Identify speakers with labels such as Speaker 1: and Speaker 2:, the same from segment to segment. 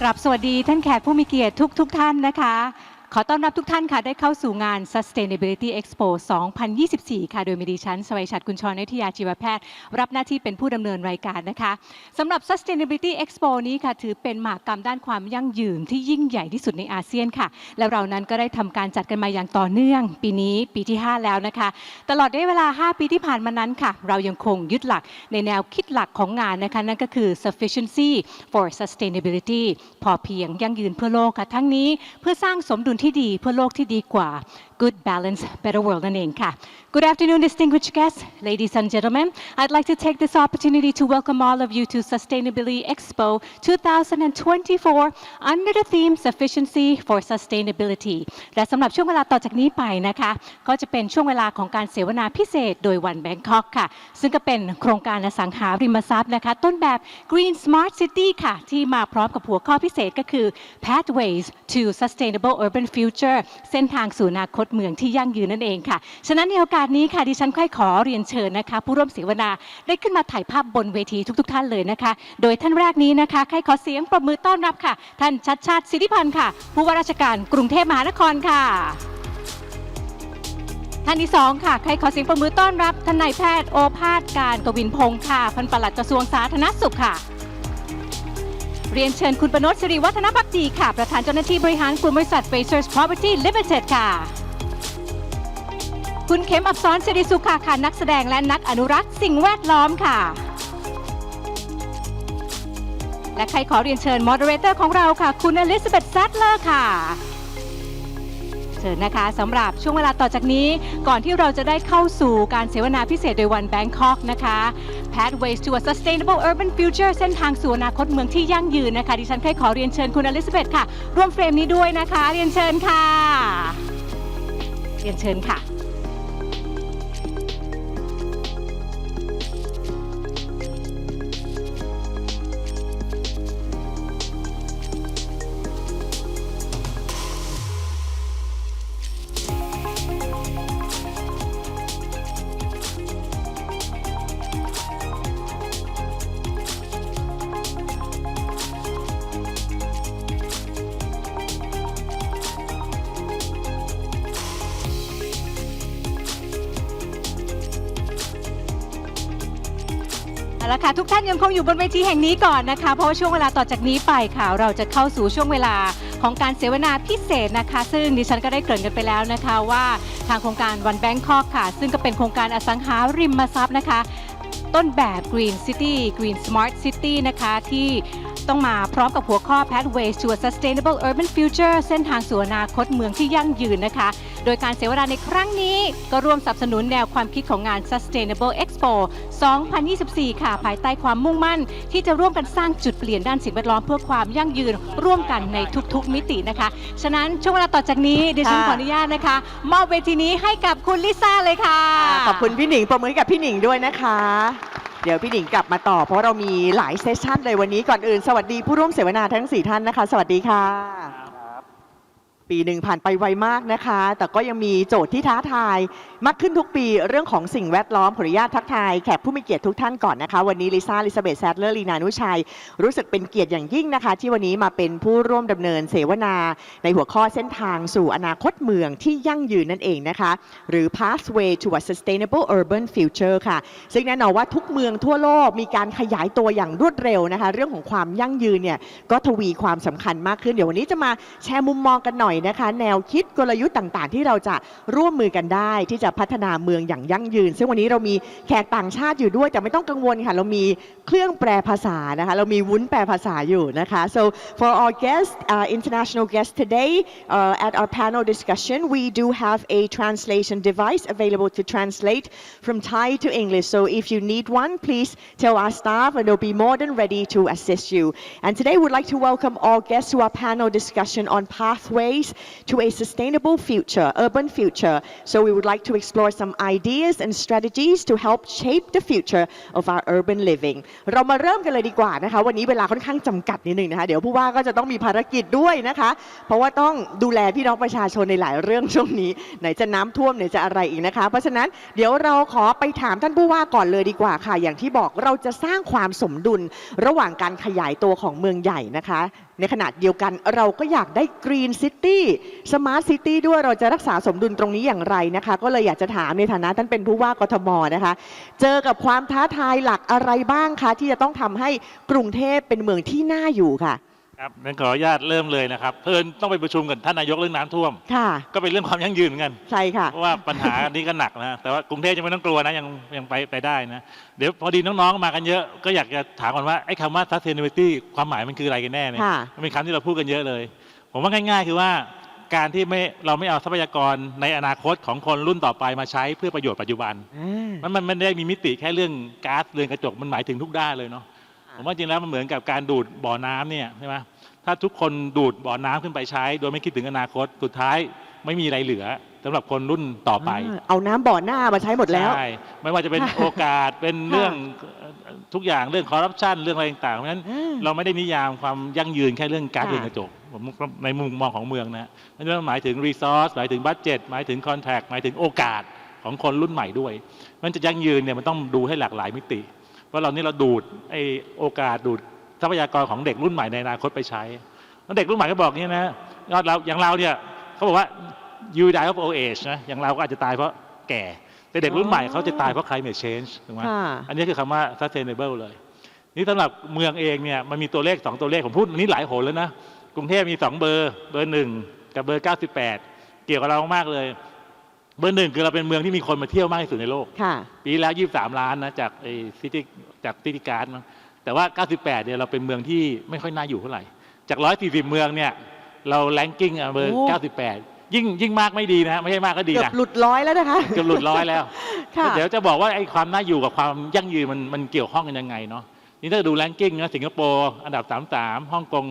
Speaker 1: กราบสวัสดีท่านแขกผู้มีเกียรติทุกทุกท่านนะคะ ขอต้อนรับทุกท่านค่ะได้เข้าสู่งาน Sustainability Expo 2024 ค่ะโดยมีดิฉันสวัยชัดกุญชรนิทยาชีวแพทย์ รับหน้าที่เป็นผู้ดำเนินรายการนะคะสำหรับ Sustainability Expo นี้ค่ะ ถือเป็นมหากรรมด้านความยั่งยืนที่ยิ่งใหญ่ที่สุดในอาเซียนค่ะ และเรานั้นก็ได้ทำการจัดกันมาอย่างต่อเนื่อง ปีนี้ปีที่ 5 แล้วนะคะ ตลอดระยะเวลา 5 ปีที่ผ่านมานั้นค่ะ เรายังคงยึดหลักในแนวคิดหลักของงานนะคะนั่นก็คือ sufficiency for sustainability พอเพียงยั่งยืนเพื่อโลกค่ะทั้งนี้เพื่อสร้างสมดุลที่ดีเพื่อโลกที่ดีกว่า good balance better world นั่นเองค่ะ Good afternoon distinguished guests ladies and gentlemen I'd like to take this opportunity to welcome all of you to Sustainability Expo 2024 under the theme sufficiency for sustainability และสำหรับช่วงเวลาต่อจากนี้ไปนะคะ ก็จะเป็นช่วงเวลาของการเสวนาพิเศษโดยวันแบงคอกค่ะ ซึ่งก็เป็นโครงการอสังหาริมทรัพย์นะคะ ต้นแบบ Green Smart City ค่ะ ที่มาพร้อมกับหัวข้อพิเศษก็คือ Pathways to Sustainable Urban Future เส้นทางสู่อนาคตเมืองที่ยั่งยืนนั่นเองค่ะ ฉะนั้นในโอกาสนี้ค่ะดิฉันค่อยขอเรียนเชิญนะคะ ผู้ร่วมเสวนาได้ขึ้นมาถ่ายภาพบนเวทีทุก ๆ ท่านเลยนะคะ โดยท่านแรกนี้นะคะใครขอเสียงปรบมือต้อนรับค่ะ ท่านชัดชาติสิทธิพันธ์ค่ะ ผู้ว่าราชการกรุงเทพมหานครค่ะ ท่านที่สองค่ะใครขอเสียงปรบมือต้อนรับท่านนายแพทย์โอภาสการกวินพงศ์ค่ะพันปลัดกระทรวงสาธารณสุขค่ะ เรียนเชิญคุณประนศสิริวัฒนพักดีค่ะ ประธานเจ้าหน้าที่บริหารกลุ่มบริษัท Frasers Property Limited ค่ะ คุณเข็มอับซ้อนสิริสุขาค่ะนักแสดงและนักอนุรักษ์สิ่งแวดล้อมค่ะ และใครขอเรียนเชิญ Moderator ของเราค่ะ คุณอลิซาเบธซัตเลอร์ค่ะ เชิญนะคะสำหรับช่วงเวลาต่อจากนี้ ก่อนที่เราจะได้เข้าสู่การเสวนาพิเศษโดยวันแบงคอกนะคะ Pathways to a Sustainable Urban Future เส้นทางสู่อนาคตเมืองที่ยั่งยืนนะคะ ดิฉันเคยขอเรียนเชิญคุณอลิซาเบธค่ะ ร่วมเฟรมนี้ด้วยนะคะ เรียนเชิญค่ะ เรียนเชิญค่ะ ละค่ะทุกท่านยังคงอยู่บนเวทีแห่งนี้ก่อนนะคะ เพราะว่าช่วงเวลาต่อจากนี้ไปค่ะ เราจะเข้าสู่ช่วงเวลาของการเสวนาพิเศษนะคะ ซึ่งดิฉันก็ได้เกริ่นกันไปแล้วนะคะ ว่าทางโครงการวันแบงคอกค่ะ ซึ่งก็เป็นโครงการอสังหาริมทรัพย์นะคะ ต้นแบบ Green City Green Smart City นะคะที่ ต้องมาพร้อมกับหัวข้อ Pathways to a Sustainable Urban Future เส้นทางสู่อนาคตเมืองที่ยั่งยืนนะคะ โดยการเสวนาในครั้งนี้ก็ร่วมสนับสนุนแนวความคิดของงาน Sustainable Expo 2024 ค่ะ ภายใต้ความมุ่งมั่น ที่จะร่วมกันสร้างจุดเปลี่ยนด้านสิ่งแวดล้อมเพื่อความยั่งยืนร่วมกันในทุกๆ มิตินะคะ ฉะนั้นช่วงเวลาต่อจากนี้ดิฉันขออนุญาตนะคะ มอบเวทีนี้ให้กับคุณลิซ่าเลยค่ะ
Speaker 2: ขอบคุณพี่หนิงประมือให้กับพี่หนิงด้วยนะคะ เดี๋ยวพี่หนิงกลับมาต่อ เพราะเรามีหลายเซสชันเลยวันนี้ก่อนอื่น สวัสดีผู้ร่วมเสวนาทั้ง 4 ท่านนะคะ สวัสดีค่ะ ปีหนึ่งผ่านไปไวมากนะคะ แต่ก็ยังมีโจทย์ที่ท้าทาย มากขึ้นทุกปีเรื่องของสิ่งแวดล้อมขออนุญาตทักทายแขกผู้มีเกียรติทุกท่านก่อนนะคะ วันนี้ลิซ่าลิซาเบธแซดเลอร์ลีนานุชัย รู้สึกเป็นเกียรติอย่างยิ่งนะคะ ที่วันนี้มาเป็นผู้ร่วมดำเนินเสวนา ในหัวข้อเส้นทางสู่อนาคตเมืองที่ยั่งยืนนั่นเองนะคะ หรือ pathway to a sustainable urban future ค่ะ ซึ่งแน่นอนว่าทุกเมืองทั่วโลกมีการขยายตัวอย่างรวดเร็วนะคะ เรื่องของความยั่งยืนเนี่ยก็ทวีความสำคัญมากขึ้นเดี๋ยววันนี้จะมาแชร์มุมมองกันหน่อยนะคะ แนวคิดกลยุทธ์ต่างๆ ที่เราจะร่วมมือกันได้ ที่จะพัฒนาเมืองอย่างยั่งยืน ซึ่งวันนี้เรามีแขกต่างชาติอยู่ด้วย แต่ไม่ต้องกังวลค่ะ เรามีเครื่องแปลภาษานะคะ เรามีวุ้นแปลภาษาอยู่นะคะ so for our guests uh, international guests today uh, at our panel discussion we do have a translation device available to translate from Thai to English so if you need one please tell our staff and they'll be more than ready to assist you and today we'd like to welcome all guests to our panel discussion on pathways to a sustainable future urban future so we would like to explore some ideas and strategies to help shape the future of our urban living เรามาเริ่มกันเลยดีกว่านะคะ วันนี้เวลาค่อนข้างจำกัดนิดนึงนะคะ เดี๋ยวผู้ว่าก็จะต้องมีภารกิจด้วยนะคะ เพราะว่าต้องดูแลพี่น้องประชาชนในหลายเรื่องช่วงนี้ไหนจะน้ำท่วมไหนจะอะไรอีกนะคะ เพราะฉะนั้นเดี๋ยวเราขอไปถามท่านผู้ว่าก่อนเลยดีกว่าค่ะ อย่างที่บอกเราจะสร้างความสมดุลระหว่างการขยายตัวของเมืองใหญ่นะคะ ในขณะเดียวกันเราก็อยากได้กรีนซิตี้สมาร์ทซิตี้ด้วยเราจะรักษาสมดุลตรงนี้อย่างไรนะคะ ก็เลยอยากจะถามในฐานะท่านเป็นผู้ว่ากทมนะคะ เจอกับความท้าทายหลักอะไรบ้างคะ ที่จะต้องทำให้กรุงเทพเป็นเมืองที่น่าอยู่ค่ะ
Speaker 3: ครับงั้นขออนุญาตเริ่มเลยนะครับ เพิ่นต้องไปประชุมกับท่านนายกเรื่องน้ำท่วม
Speaker 2: ค่ะ
Speaker 3: ก็เป็นเรื่องความยั่งยืนเหมือนกัน
Speaker 2: ใช่ค่ะ
Speaker 3: เพราะว่าปัญหาอันนี้ก็หนักนะ แต่ว่ากรุงเทพยังไม่ต้องกลัวนะยังยังไปไปได้นะ เดี๋ยวพอดีน้องๆมากันเยอะ ก็อยากจะถามก่อนว่าไอ้คำว่า sustainability ความหมายมันคืออะไรกันแน่เนี่ย
Speaker 2: ค่ะ
Speaker 3: มันเป็นคำที่เราพูดกันเยอะเลย ผมว่าง่าย ๆ คือว่าการที่ไม่เราไม่เอาทรัพยากรในอนาคตของคนรุ่นต่อไปมาใช้เพื่อประโยชน์ปัจจุบันมันมันมันไม่ได้มีมิติแค่เรื่องก๊าซเรือนกระจกมันหมายถึงทุกด้านเลยเนาะ
Speaker 2: ค่ะ
Speaker 3: ผมว่าจริงแล้วมันเหมือนกับการดูดบ่อน้ำเนี่ยใช่ไหมถ้าทุกคนดูดบ่อน้ำขึ้นไปใช้ โดยไม่คิดถึงอนาคตสุดท้ายไม่มีอะไรเหลือสำหรับคนรุ่นต่อไปา
Speaker 2: เอาน้ำบ่อหน้ามาใช้หมดแล้ว
Speaker 3: ใช่ไม่ว่าจะเป็น
Speaker 2: ค่ะ
Speaker 3: โอกาสเป็นเรื่องทุกอย่างเรื่องคอร์รัปชันเรื่องอะไรต่างๆเพราะฉะนั้น
Speaker 2: อ่า
Speaker 3: เราไม่ได้นิยามความยั่งยืนแค่เรื่องการ
Speaker 2: ค่ะ
Speaker 3: เรือนกระจกผมในมุมมองของเมืองนะนั่นหมายถึงรีซอสหมายถึงบัตเจ็ตหมายถึงคอนแทคหมายถึงโอกาสของคนรุ่นใหม่ด้วย มันจะยั่งยืนเนี่ยมันต้องดูให้หลากหลายมิติ ว่าเรานี่เราดูดไอโอกาสดูดทรัพยากรของเด็กรุ่นใหม่ในอนาคตไปใช้แล้วเด็กรุ่นใหม่ก็บอกอย่างนี้นะยอดเราอย่างเราเนี่ยเขาบอกว่า you die of old age นะอย่างเราก็อาจจะตายเพราะแก่ แต่เด็กรุ่นใหม่เขาจะตายเพราะ climate change ถูกไหม
Speaker 2: ค่ะ
Speaker 3: อันนี้คือคำว่า sustainable เลย นี่สำหรับเมืองเองเนี่ยมันมีตัวเลข 2 ตัวเลขผมพูดอันนี้หลายโหนแล้วนะกรุงเทพมี 2 เบอร์ เบอร์หนึ่งกับเบอร์ 98 เกี่ยวกับเรามากเลย เบอร์หนึ่งคือเราเป็นเมืองที่มีคนมาเที่ยวมากที่สุดในโลก
Speaker 2: ค่ะ
Speaker 3: ปีแล้ว 23 ล้านนะจากไอ้ซิตี้จากซิตี้การ์ดมั้งแต่ว่า 98 เนี่ยเราเป็นเมืองที่ไม่ค่อยน่าอยู่เท่าไหร่ จาก 140 เมืองเนี่ยเราแรงกิ้งเบอร์
Speaker 2: โอ้
Speaker 3: 98 ยิ่งยิ่งมากไม่ดีนะไม่ใช่มากก็ดี
Speaker 2: เกือบ
Speaker 3: นะ
Speaker 2: หลุดร้อยแล้วนะคะ
Speaker 3: เกือบหลุดร้อยแล้ว
Speaker 2: ค่ะ
Speaker 3: เดี๋ยวจะบอกว่าไอ้ความน่าอยู่กับความยั่งยืนมันมันเกี่ยวข้องกันยังไงเนาะนี่ถ้าดูแรงกิ้งนะสิงคโปร์อันดับ 33ฮ่องกง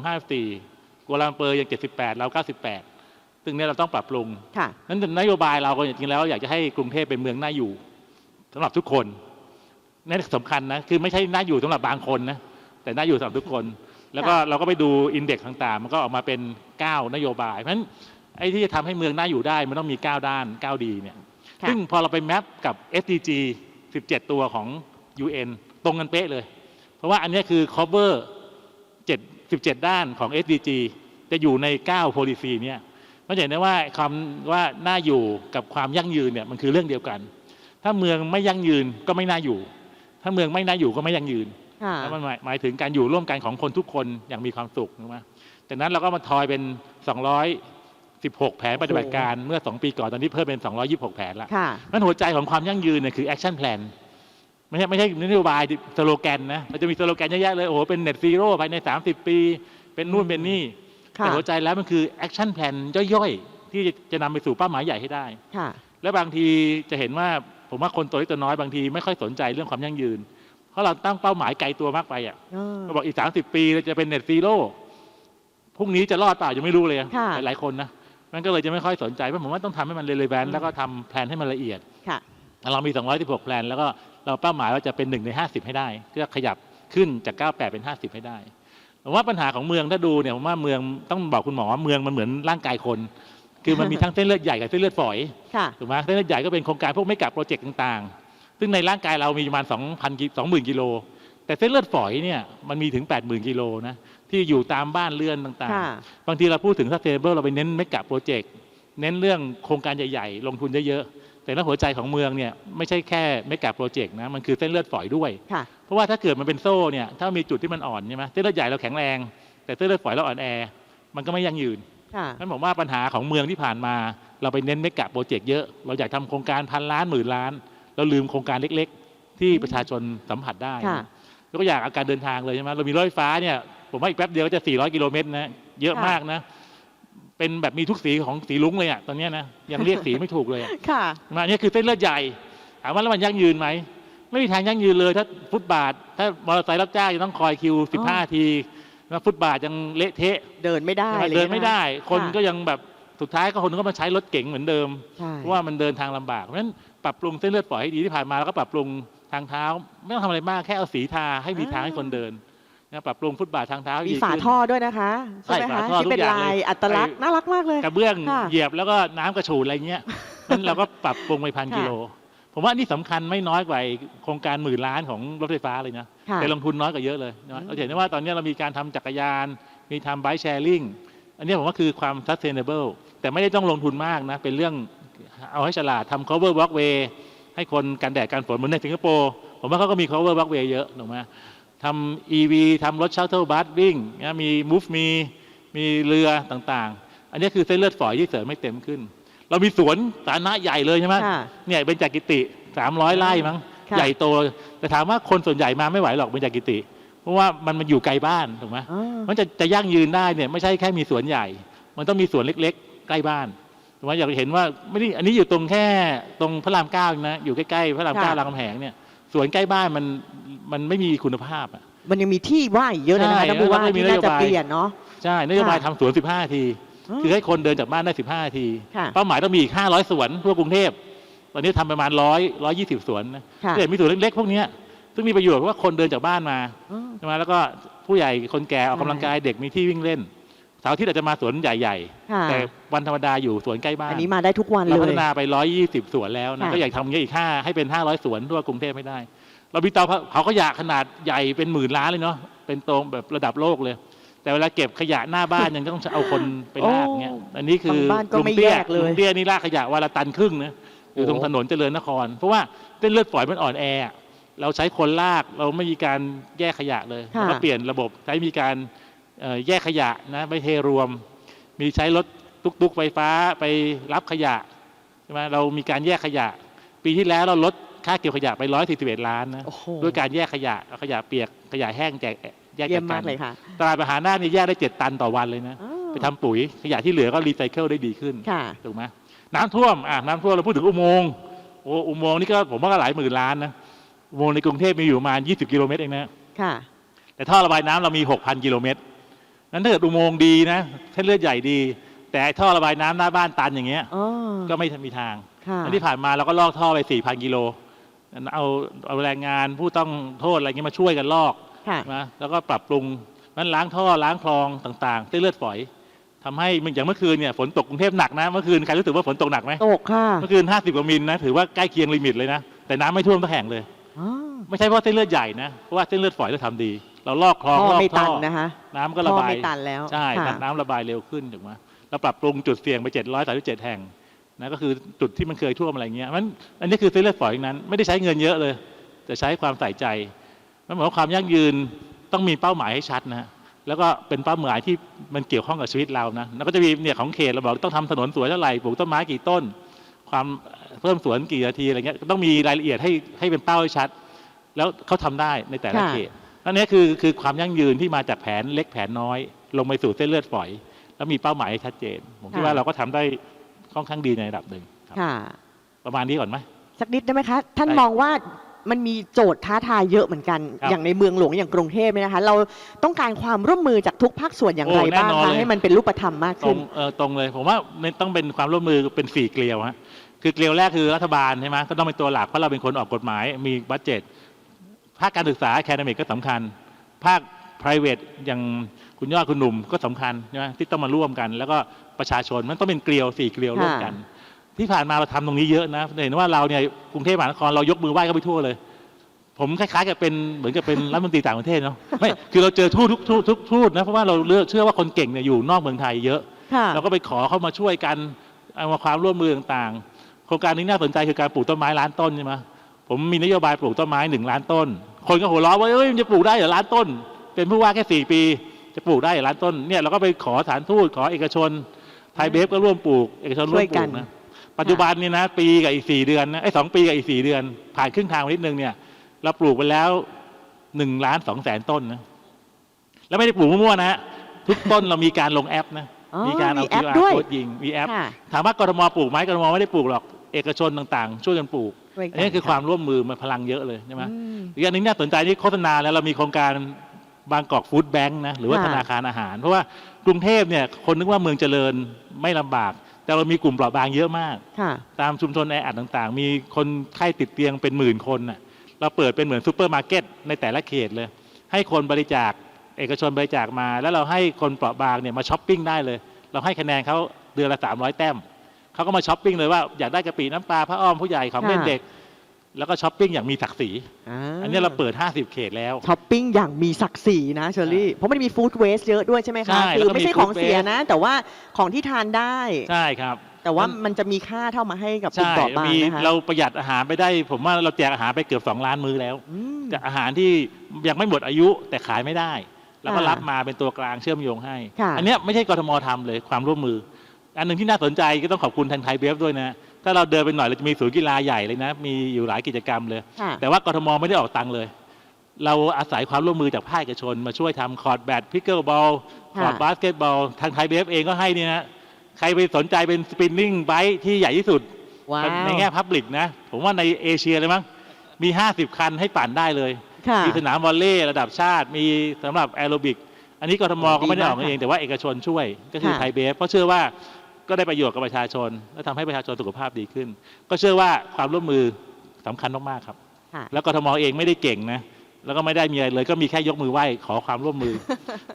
Speaker 3: 54กัวลาลัมเปอร์ยัง 78 เรา 98 ซึ่งเนี่ยเราต้องปรับปรุง
Speaker 2: ค่ะ
Speaker 3: นั้นนโยบายเราก็จริงๆแล้ว อยากจะให้กรุงเทพเป็นเมืองน่าอยู่สำหรับทุกคนนั่นสำคัญนะคือไม่ใช่น่าอยู่สำหรับบางคนนะแต่น่าอยู่สำหรับทุกคน แล้วก็
Speaker 2: ค่ะ
Speaker 3: เราก็ไปดูอินเด็กซ์ต่างๆ มันก็ออกมาเป็น 9 นโยบาย เพราะฉะนั้นไอ้ที่จะทำให้เมืองน่าอยู่ได้มันต้องมี 9 ด้าน 9 ดีเนี่ย
Speaker 2: ค่ะ
Speaker 3: ซึ่งพอเราไปแมปกับ SDG 17 ตัวของ UN ตรงกันเป๊ะเลย เพราะว่าอันเนี้ยคือ cover 7 17 ด้านของ SDG จะอยู่ใน 9 policy เนี่ย มันจะเห็นได้ว่าคำว่าน่าอยู่กับความยั่งยืนเนี่ยมันคือเรื่องเดียวกัน ถ้าเมืองไม่ยั่งยืนก็ไม่น่าอยู่ ถ้าเมืองไม่น่าอยู่ก็ไม่ยั่งยืน
Speaker 2: ค่ะ
Speaker 3: แล้วมันหมายหมายถึงการอยู่ร่วมกันของคนทุกคนอย่างมีความสุขนะจากนั้นเราก็มาทอยเป็น 216 แผนปฏิบัติการเมื่อ 2 ปีก่อนตอนนี้เพิ่มเป็น 226 แผนละ
Speaker 2: ค่ะ
Speaker 3: นั่นหัวใจของความยั่งยืนเนี่ยคือ action plan ไม่ใช่ไม่ใช่นโยบายสโลแกนนะมันจะมีสโลแกนเยอะแยะเลยโอ้โหเป็น net zero ภายใน 30 ปี เป็นนู่นเป็นนี่
Speaker 2: ค่ะ
Speaker 3: แต่หัวใจแล้วมันคือ action plan ย่อยๆ ที่จะนำไปสู่เป้าหมายใหญ่ให้ได้
Speaker 2: ค่ะ
Speaker 3: แล้วบางทีจะเห็นว่าผมว่าคนตัวเล็กตัวน้อยบางทีไม่ค่อยสนใจเรื่องความยั่งยืน เพราะเราตั้งเป้าหมายไกลตัวมากไปอะ
Speaker 2: เออ
Speaker 3: เราบอกอีก30ปีเราจะเป็นเน็ตซีโร่พรุ่งนี้จะรอดเปล่ายังไม่รู้เลย
Speaker 2: ค่ะ
Speaker 3: หลายๆคนนะมันก็เลยจะไม่ค่อยสนใจเพราะผมว่าต้องทำให้มันเรเลแวนแล้วก็ทำแผนให้มันละเอียด
Speaker 2: ค่ะ
Speaker 3: เรามี 216แพลนแล้วก็เราเป้าหมายว่าจะเป็น1ใน 50 ให้ได้เพื่อขยับขึ้นจาก 98 เป็น 50 ให้ได้ ผมว่าปัญหาของเมืองถ้าดูเนี่ยผมว่าเมืองต้องบอกคุณหมอว่าเมืองมันเหมือนร่างกายคน คือมันมีทั้งเส้นเลือดใหญ่กับเส้นเลือดฝอย
Speaker 2: ค่ะ
Speaker 3: ถูกไหมเส้นเลือดใหญ่ก็เป็นโครงการพวกไม่กับโปรเจกต์ต่างๆ ซึ่งในร่างกายเรามีประมาณ2,000กิ20,000กิโล แต่เส้นเลือดฝอยเนี่ยมันมีถึง 80,000กิโลนะที่อยู่ตามบ้านเรือนต่าง
Speaker 2: ค่ะ
Speaker 3: ๆ บางทีเราพูดถึง sustainable เราไปเน้นไม่กับโปรเจกต์เน้นเรื่องโครงการใหญ่ๆ ลงทุนเยอะๆแต่ในหัวใจของเมืองเนี่ยไม่ใช่แค่ไม่กับโปรเจกต์นะมันคือเส้นเลือดฝอยด้วย
Speaker 2: ค่ะ
Speaker 3: เพราะว่าถ้าเกิดมันเป็นโซ่เนี่ยถ้ามีจุดที่มันอ่อนใช่ไหมเส้นเลือดใหญ่เราแข็งแรง แต่เส้นเลือดฝอยเราอ่อนแอ มันก็ไม่ยั่งยืน
Speaker 2: ค่ะ
Speaker 3: นั่นผมว่าปัญหาของเมืองที่ผ่านมา เราไปเน้นเมกะโปรเจกต์เยอะ เราอยากทำโครงการพันล้านหมื่นล้าน เราลืมโครงการเล็ก ๆ ที่ประชาชนสัมผัสได้
Speaker 2: ค่ะ
Speaker 3: ยกตัวอย่างอาการเดินทางเลยใช่ไหมเรามีรถไฟฟ้าเนี่ยผมว่าอีกแป๊บเดียวก็จะ 400 กิโลเมตรนะเยอะ
Speaker 2: ค่ะ
Speaker 3: มากนะ เป็นแบบมีทุกสีของสีลุ้งเลยอะตอนเนี้ยนะยังเรียกสีไม่ถูกเลยอะ
Speaker 2: ค่ะ
Speaker 3: มาเนี่ยคือเส้นเลือดใหญ่ถามว่าแล้วมันยั่งยืนไหม ไม่มีทางยั่งยืนเลยถ้าฟุตบาท ถ้ามอเตอร์ไซค์รับจ้างจะต้องคอยคิว 15 ทีแล้วฟุตบาทยังเละเทะ
Speaker 2: เดินไม่ได้
Speaker 3: ใช่ไหม
Speaker 2: ลย
Speaker 3: เดินไม่ได้ะคนก็ยังแบบสุดท้ายก็คนก็มาใช้รถเก๋งเหมือนเดิม
Speaker 2: ใช่
Speaker 3: เพราะว่ามันเดินทางลำบากเพราะฉะนั้นปรับปรุงเส้นเลือดฝอยให้ดีที่ผ่านมาแล้วก็ปรับปรุงทางเท้า ไม่ต้องทำอะไรมากแค่เอาสีทาให้มีทางให้คนเดินนะปรับปรุงฟุตบาททางเท้าให้
Speaker 2: มี
Speaker 3: ดี
Speaker 2: ฝา
Speaker 3: ขึ้น
Speaker 2: ท่อด้วยนะคะใช่ไหม
Speaker 3: ใช่ฝา
Speaker 2: คะ
Speaker 3: ท่อ
Speaker 2: ที่เป็น
Speaker 3: ทุกอย่าง
Speaker 2: ลาย
Speaker 3: เลย
Speaker 2: อัตลักษณ์
Speaker 3: ไอ้
Speaker 2: น่ารักมากเลย
Speaker 3: กระเบื้อง
Speaker 2: ค่ะ
Speaker 3: เหยียบแล้วก็น้ำกระฉูดอะไรเงี้ยนั้นเราก็ปรับปรุงไปพัน
Speaker 2: ค่ะ
Speaker 3: กิโล ผมว่านี่สำคัญไม่น้อยกว่าไอ้โครงการหมื่นล้านของรถไฟฟ้าเลยนะ
Speaker 2: ค่ะ
Speaker 3: แต่ลงทุนน้อยกว่าเยอะเลยนะ
Speaker 2: อืม
Speaker 3: เราจะเห็นได้ว่าตอนนี้เรามีการทำจักรยาน มีทำ bike sharing อันนี้ผมว่าคือความ sustainable แต่ไม่ได้ต้องลงทุนมากนะ เป็นเรื่องเอาให้ฉลาดทำ cover walkway ให้คนกันแดดกันฝนเหมือนในสิงคโปร์ผมว่าเขาก็มี cover walkway เยอะถูกไหมทำ EV ทำรถ shuttle bus วิ่งนะมี move มีมีเรือต่างๆ อันนี้คือเส้นเลือดฝอยที่เสริมไม่เต็มขึ้น เรามีสวนสาธารณะใหญ่เลยใช่ไหม
Speaker 2: ค่ะ
Speaker 3: เนี่ยเป็นจากกิติ300ไร่มั้ง
Speaker 2: ค่ะ
Speaker 3: ใหญ่โตแต่ถามว่าคนส่วนใหญ่มาไม่ไหวหรอกเป็นจากกิติ เพราะว่ามันมันอยู่ไกลบ้านถูกไหม
Speaker 2: อ่า
Speaker 3: มันจะจะยั่งยืนได้เนี่ยไม่ใช่แค่มีสวนใหญ่ มันต้องมีสวนเล็ก ๆ ใกล้บ้านถูกไหมอยากเห็นว่าไม่ได้อันนี้อยู่ตรงแค่ตรงพระรามเก้าเองนะอยู่ใกล้ๆพระรามเก้า
Speaker 2: ค่ะ
Speaker 3: รามคำแหงเนี่ยสวนใกล้บ้านมันมันไม่มีคุณภาพอะ
Speaker 2: มันยังมีที่ว่างอีกเยอะเลยนะคะ
Speaker 3: ใช่
Speaker 2: ท่านผู้ว่า
Speaker 3: แล้วก็มี
Speaker 2: ที่น่าจะ
Speaker 3: นโยบาย
Speaker 2: เปลี่ยนเนาะ
Speaker 3: ใช่นโยบาย
Speaker 2: ค่ะ
Speaker 3: ทำสวน 15นาที คือให้คนเดินจากบ้านได้ 15นาที
Speaker 2: ค่ะ
Speaker 3: เป้าหมายต้องมีอีก 500 สวนทั่วกรุงเทพตอนนี้ทำประมาณ100 120สวนนะ
Speaker 2: ค่ะ
Speaker 3: แต่มีสวนเล็กๆ พวกเนี้ยซึ่งมีประโยชน์เพราะว่าคนเดินจากบ้านมา
Speaker 2: อ๋อ
Speaker 3: ใช่ไหมแล้วก็ผู้ใหญ่คนแก่ออก
Speaker 2: ใช่
Speaker 3: กำลังกายเด็กมีที่วิ่งเล่นเสาร์อาที่อาจจะมาสวนใหญ่
Speaker 2: ค่ะ
Speaker 3: ๆแต่วันธรรมดาอยู่สวนใกล้บ้าน
Speaker 2: อันนี้มาได้ทุกวัน
Speaker 3: เรา
Speaker 2: เล
Speaker 3: พั
Speaker 2: ย
Speaker 3: ฒนาไป 120 สวนแล้วนะ
Speaker 2: ค่ะ
Speaker 3: ก็อยากทำอย่างนี้อีก 5 ให้เป็น 500 สวนทั่วกรุงเทพไม่ได้ เรามีเตาเผาขยะขนาดใหญ่เป็นหมื่นล้านเลยเนาะ เป็นตรงแบบระดับโลกเลย แต่เวลาเก็บขยะหน้าบ้านยังต้องเอาคนไปลากเงี้ย
Speaker 2: โอ้
Speaker 3: อันนี้คือบา
Speaker 2: งบ้านก็ไม่
Speaker 3: ลุงตี้
Speaker 2: แยกเลย
Speaker 3: ลุงเตี้ยนี่ลากขยะวันละตันครึ่งนะอยู่ตรง
Speaker 2: โอ้
Speaker 3: ถนนเจริญนคร เพราะว่าเส้นเลือดฝอยมันอ่อนแอ เราใช้คนลากเราไม่มีการแยกขยะเลย
Speaker 2: ค่ะ
Speaker 3: เราก็เปลี่ยนระบบใช้มีการเอ่อแยกขยะนะไม่เทรวม มีใช้รถตุกๆไฟฟ้าไปรับขยะใช่ไหมเรามีการแยกขยะ ปีที่แล้วเราลดค่าเก็บขยะไป 141 ล้านนะ
Speaker 2: โอ้โห
Speaker 3: ด้วยการแยกขยะเอาขยะเปียกขยะแห้งแจก แยก
Speaker 2: เยี่ย
Speaker 3: จามก
Speaker 2: มา
Speaker 3: กั
Speaker 2: ก
Speaker 3: น
Speaker 2: เลยค่ะ
Speaker 3: ตลาดมหานาคนี่แยกได้7ตันต่อวันเลยนะ
Speaker 2: อ๋อ
Speaker 3: ไปทำปุ๋ยขยะที่เหลือก็รีไซเคิลได้ดีขึ้น
Speaker 2: ค่ะ
Speaker 3: ถูกไหมน้ำท่วมอะน้ำท่วมเราพูดถึงอุโมงค์โอ้อุโมงค์นี่ก็ผมว่าก็หลายหมื่นล้านนะอุโมงค์ในกรุงเทพมีอยู่ประมาณ 20 กิโลเมตรเองนะ
Speaker 2: ค่ะ
Speaker 3: แต่ท่อระบายน้ำเรามี 6,000 กิโลเมตร นั้นถ้าเกิดอุโมงค์ดีนะเส้นเลือดใหญ่ดี แต่ไอ้ท่อระบายน้ำหน้าบ้านตันอย่างเงี้ย
Speaker 2: อ๋อ
Speaker 3: ก็ไม่มีทาง
Speaker 2: ค่ะ
Speaker 3: อันที่ผ่านมาเราก็ลอกท่อไป4,000กิโลเอาเอาแรงงานผู้ต้องโทษอะไรเงี้ยมาช่วยกันลอก
Speaker 2: ค่ะ
Speaker 3: นะแล้วก็ปรับปรุงนั้นล้างท่อล้างคลองต่างๆเส้นเลือดฝอยทำให้อย่างเมื่อคืนเนี่ยฝนตกกรุงเทพหนักนะเมื่อคืนใครรู้สึกว่าฝนตกหนักไหม
Speaker 2: ตกค่ะ
Speaker 3: เมื่อคืน50กว่ามิลนะถือว่าใกล้เคียงลิมิตเลยนะแต่น้ำไม่ท่วมทั้งแห่งเลย
Speaker 2: อ๋อ
Speaker 3: ไม่ใช่เพราะเส้นเลือดใหญ่นะเพราะว่าเส้นเลือดฝอยเราทำดี เราลอกคลอง
Speaker 2: ท่อ
Speaker 3: ลอก
Speaker 2: ไม่
Speaker 3: ท่
Speaker 2: ตั
Speaker 3: อน
Speaker 2: นะคะ
Speaker 3: น้ำก็ระบาย
Speaker 2: ท่อไม่ตันแล้ว
Speaker 3: ใช่
Speaker 2: ค่ะ
Speaker 3: น้ำระบายเร็วขึ้นถูกไหมเราปรับปรุงจุดเสี่ยงไป737แห่งนะก็คือจุดที่มันเคยท่วมอะไรเงี้ยมันอันนี้คือเส้นเลือดฝอยทั้งนั้นไม่ได้ใช้เงินเยอะเลย แต่ใช้ความใส่ใจ มันหมายว่าความยั่งยืนต้องมีเป้าหมายให้ชัดนะฮะแล้วก็เป็นเป้าหมายที่มันเกี่ยวข้องกับชีวิตเรานะแล้วก็จะมีเนี่ยของเขตเราบอกต้องทำถนนสวยเท่าไหร่ปลูกต้นไม้กี่ต้น ความเพิ่มสวนกี่นาทีอะไรเงี้ยต้องมีรายละเอียดให้ให้เป็นเป้าให้ชัด แล้วเขาทำได้ในแต่ละ
Speaker 2: ค่ะ
Speaker 3: เขตนั่นนี้คือคือความยั่งยืนที่มาจากแผนเล็กแผนน้อย ลงไปสู่เส้นเลือดฝอย แล้วมีเป้าหมายให้ชัดเจนผมคิดว่าเราก็ทำได้ค่อนข้างดีในระดับหนึ่งครับ
Speaker 2: ค่ะ
Speaker 3: ประมาณนี้ก่อนไหม
Speaker 2: สักนิดได้ไหมคะ ท่าน
Speaker 3: ได้
Speaker 2: มองว่า มันมีโจทย์ท้าทายเยอะเหมือนกัน
Speaker 3: ครับ
Speaker 2: อย่างในเมืองหลวงอย่างกรุงเทพเนี่ยนะคะ เราต้องการความร่วมมือจากทุกภาคส่วนอย่าง
Speaker 3: โอ้
Speaker 2: ไรบ้าง
Speaker 3: แน่นอน
Speaker 2: คะ
Speaker 3: เลย
Speaker 2: ให้มันเป็นรูปธรรมมาก
Speaker 3: ตร
Speaker 2: ขึ้
Speaker 3: ง
Speaker 2: น
Speaker 3: เออตรงเลยผมว่ามันต้องเป็นความร่วมมือเป็นสี่เกลียวฮะคือเกลียวแรกคือรัฐบาลใช่ไหมก็ต้องเป็นตัวหลักเพราะเราเป็นคนออกกฎหมายมีบัตเจ็ตภาคการศึกษาแคดมิกก็สำคัญ ภาค private อย่างคุณยอดคุณหนุ่มก็สำคัญใช่ไหมที่ต้องมาร่วมกัน แล้วก็ประชาชนมันต้องเป็นเกลียวสี่เกลียวร่วมกัน ที่ผ่านมาเราทำตรงนี้เยอะนะเห็นว่าเราเนี่ยกรุงเทพมหานครเรายกมือไหว้เข้าไปทั่วเลย ผมคล้ายๆกับเป็นเหมือนกับเป็นรัฐมนตรีต่างประเทศเนาะไม่คือเราเจอทูตทุกทูตทุกทูตนะเพราะว่าเราเลือกเชื่อว่าคนเก่งเนี่ยอยู่นอกเมืองไทยเยอะ
Speaker 2: ค่ะ
Speaker 3: เราก็ไปขอเข้ามาช่วยกันเอามาความร่วมมือต่างๆ โครงการนี้น่าสนใจคือการปลูกต้นไม้ล้านต้นใช่ไหมผมมีนโยบายปลูกต้นไม้หนึ่งล้านต้น คนก็หัวเราะว่าเอ้ยมันจะปลูกได้เหรอล้านต้น เป็นผู้ว่าแค่สี่ปี จะปลูกได้เหรอล้านต้นเนี่ยเราก็ไปขอสถานทูตขอเอกชนไทยเบฟก็ร่วมปลูกเอกชนร่วมปลูกนะ ปัจจุบันนี่นะ ปีกับอีกสี่เดือนนะไอ้สองปีกับอีกสี่เดือน ผ่านครึ่งทางมานิดนึงเนี่ย เราปลูกไปแล้วหนึ่งล้านสองแสนต้นนะแล้วไม่ได้ปลูกมั่วๆนะฮะทุกต้นเรามีการลงแอปนะ
Speaker 2: อ๋อ
Speaker 3: มีการเอา
Speaker 2: มีแอป
Speaker 3: QR
Speaker 2: ด้วย
Speaker 3: โค้ดยิงมีแอป
Speaker 2: ค่ะ
Speaker 3: ถามว่ากรทมปลูกไหมกรทมไม่ได้ปลูกหรอกเอกชนต่างๆ ช่วยกันปลูก
Speaker 2: ช่วยกั
Speaker 3: อันนี้คือความร่วมมือมันพลังเยอะเลยใช่ไหม
Speaker 2: อืม
Speaker 3: อีกอันหนึงน่าสนใจที่โฆษณาแล้วเรามีโครงการบางกอกฟู้ดแบงค์นะหรือว่า
Speaker 2: ค่ะ
Speaker 3: ธนาคารอาหาร เพราะว่ากรุงเทพเนี่ยคนนึกว่าเมืองเจริญไม่ลำบาก แต่เรามีกลุ่มเปราะบางเยอะมาก
Speaker 2: ค่ะ
Speaker 3: ตามชุมชนแออัดต่างๆ มีคนไข้ติดเตียงเป็นหมื่นคนน่ะเราเปิดเป็นเหมือนซูเปอร์มาร์เก็ตในแต่ละเขตเลย ให้คนบริจาคเอกชนบริจาคมา แล้วเราให้คนเปราะบางเนี่ยมาช้อปปิ้งได้เลย เราให้คะแนนเขาเดือนละ300 แต้มเขาก็มาช้อปปิ้งเลยว่าอยากได้กะปิน้ำปลาผ้าอ้อมผู้ใหญ่ของเล่น
Speaker 2: ค่ะ
Speaker 3: เด็ก แล้วก็ช้อปปิ้งอย่างมีศักดิ์ศรีอันนี้เราเปิด 50 เขตแล้ว
Speaker 2: ช้อปปิ้งอย่างมีศักดิ์ศรีนะเชอรี่ เพราะมันมีฟู้ดเวสเยอะด้วยใช่ไหมคะ
Speaker 3: ใช่
Speaker 2: คื
Speaker 3: แล้ว
Speaker 2: อ
Speaker 3: ก็
Speaker 2: ไม่ใช่
Speaker 3: มี
Speaker 2: ของ
Speaker 3: food
Speaker 2: เสีย
Speaker 3: waste
Speaker 2: นะ แต่ว่าของที่ทานได้
Speaker 3: ใช่ครับ
Speaker 2: แต่ว่ามันจะมีค่าเท่ามาให้กับกลุ่ม
Speaker 3: ใช่
Speaker 2: เปราะบาง
Speaker 3: มี
Speaker 2: นะคะ
Speaker 3: เราประหยัดอาหารไปได้ ผมว่าเราแจกอาหารไปเกือบ 2 ล้านมื้อแล้ว
Speaker 2: อืม
Speaker 3: จากอาหารที่ยังไม่หมดอายุแต่ขายไม่ได้ แล้วก็
Speaker 2: ค่ะ
Speaker 3: รับมาเป็นตัวกลางเชื่อมโยงให้
Speaker 2: ค่ะ
Speaker 3: อันเนี้ยไม่ใช่กทมทำเลยความร่วมมือ อันหนึ่งที่น่าสนใจก็ต้องขอบคุณทันไทยเบฟด้วยนะ ถ้าเราเดินไปหน่อยเราจะมีศูนย์กีฬาใหญ่เลยนะ มีอยู่หลายกิจกรรมเลย
Speaker 2: ค่ะ
Speaker 3: แต่ว่ากทมไม่ได้ออกตังค์เลย เราอาศัยความร่วมมือจากภาคเอกชน มาช่วยทำคอร์ดแบดพิกเกิลบอลคอร์ดบาสเกตบอลทางไทยเบฟเองก็ให้เนี่ยนะใครไปสนใจเป็นสปินนิ่งไบที่ใหญ่ที่สุด
Speaker 2: ว้าว
Speaker 3: ในแง่พับลิกนะ ผมว่าในเอเชียเลยมั้งมี 50 คันให้ปั่นได้เลย
Speaker 2: ค่ะ
Speaker 3: มีสนามวอลเลย์ระดับชาติ มีสำหรับแอโรบิก อันนี้กทม
Speaker 2: โอ้
Speaker 3: ก็ไม่ได้ออก
Speaker 2: ดีมาก
Speaker 3: เอง แต่ว่าเอกชนช่วยก็คือ
Speaker 2: ค่ะ
Speaker 3: ไทยเบฟเพราะเชื่อว่า ก็ได้ประโยชน์กับประชาชน และทำให้ประชาชนสุขภาพดีขึ้น ก็เชื่อว่าความร่วมมือสำคัญมากๆครับ
Speaker 2: ค่ะ
Speaker 3: แล้วกทมเองไม่ได้เก่งนะแล้วก็ไม่ได้มีอะไรเลย ก็มีแค่ยกมือไหว้ขอความร่วมมือ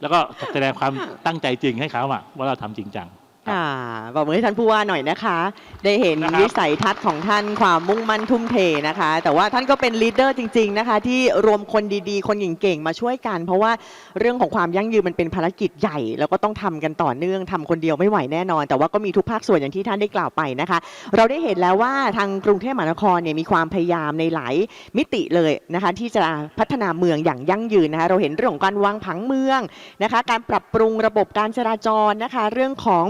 Speaker 3: แล้วก็แสดงความตั้งใจจริงให้เขาอะว่าเราทำจริงจังครับ
Speaker 2: ค่ะบอกมือให้ท่านผู้ว่าหน่อยนะคะ ได้เห็น
Speaker 3: นะครับ
Speaker 2: วิสัยทัศน์ของท่านความมุ่งมั่นทุ่มเทนะคะ แต่ว่าท่านก็เป็นลีดเดอร์จริง ๆนะคะ ที่รวมคนดีๆ คนเก่งๆมาช่วยกัน เพราะว่าเรื่องของความยั่งยืนมันเป็นภารกิจใหญ่ แล้วก็ต้องทำกันต่อเนื่องทำคนเดียวไม่ไหวแน่นอน แต่ว่าก็มีทุกภาคส่วนอย่างที่ท่านได้กล่าวไปนะคะ เราได้เห็นแล้วว่าทางกรุงเทพมหานครเนี่ยมีความพยายามในหลายมิติเลยนะคะ ที่จะพัฒนาเมืองอย่างยั่งยืนนะคะ เราเห็นเรื่องของการวางผังเมืองนะคะ การปรับปรุงระบบการจราจรนะคะ เรื่องของ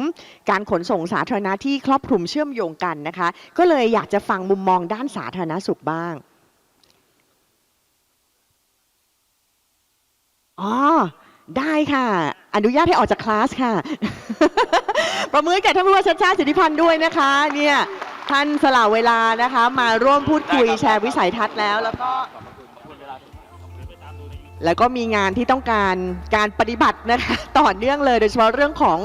Speaker 2: การขนส่งสาธารณะที่ครอบคลุมเชื่อมโยงกันนะคะ ก็เลยอยากจะฟังมุมมองด้านสาธารณสุขบ้างอ๋อได้ค่ะ อนุญาตให้ออกจากคลาสค่ะ ประมือแก่ท่านผู้ว่าชัดชาติสิทธิพันธ์ด้วยนะคะ เนี่ยท่านสละเวลานะคะ มาร่วมพูดคุยแชร์วิสัยทัศน์แล้ว แล้วก็ แล้วก็มีงานที่ต้องการการปฏิบัตินะคะ ต่อเนื่องเลย โดยเฉพาะเรื่องของ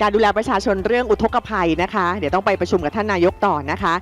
Speaker 2: การดูแลประชาชนเรื่องอุทกภัยนะคะ เดี๋ยวต้องไปประชุมกับท่านนายกต่อนะคะ